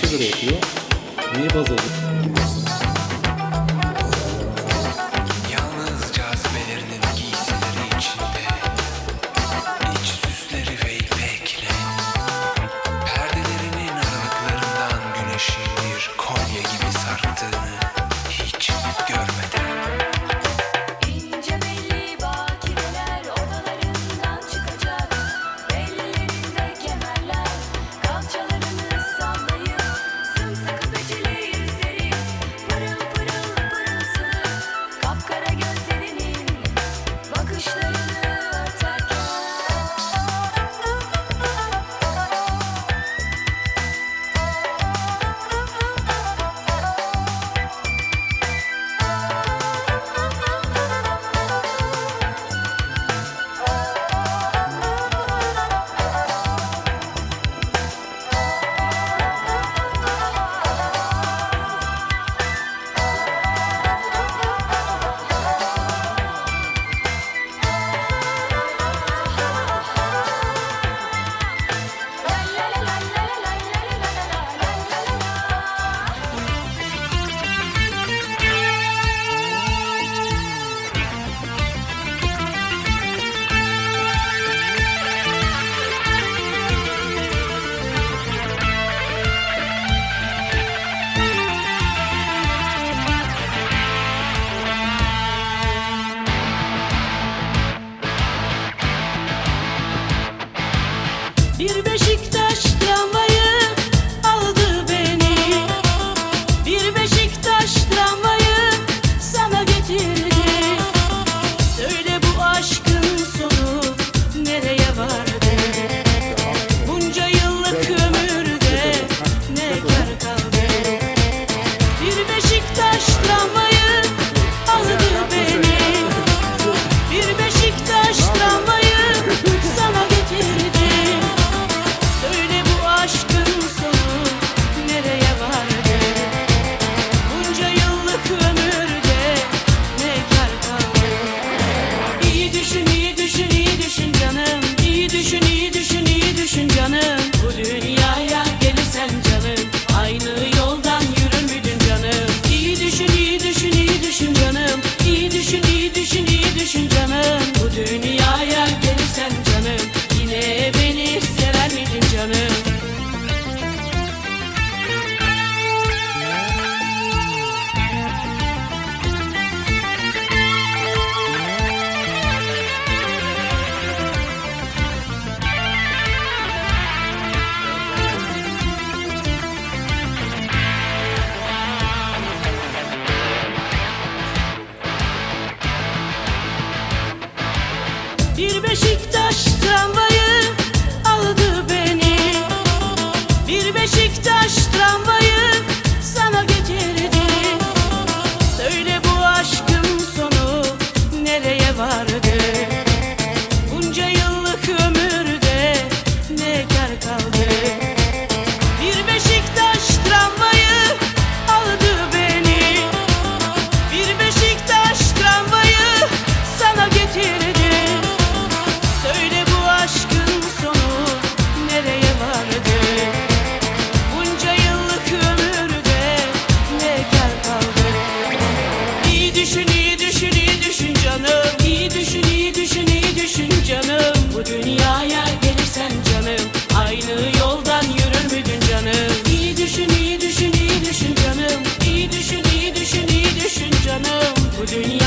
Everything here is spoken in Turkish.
5'e şey göre yapıyor. Neyi baz alıyor? Bir beşik düşün iyi düşün iyi düşün canım. İyi düşün iyi düşün iyi düşün canım. Bu dünyaya gelirsen canım. Aynı yoldan yürür müydün canım? İyi düşün iyi düşün iyi düşün canım. İyi düşün iyi düşün iyi düşün canım. Bu dünya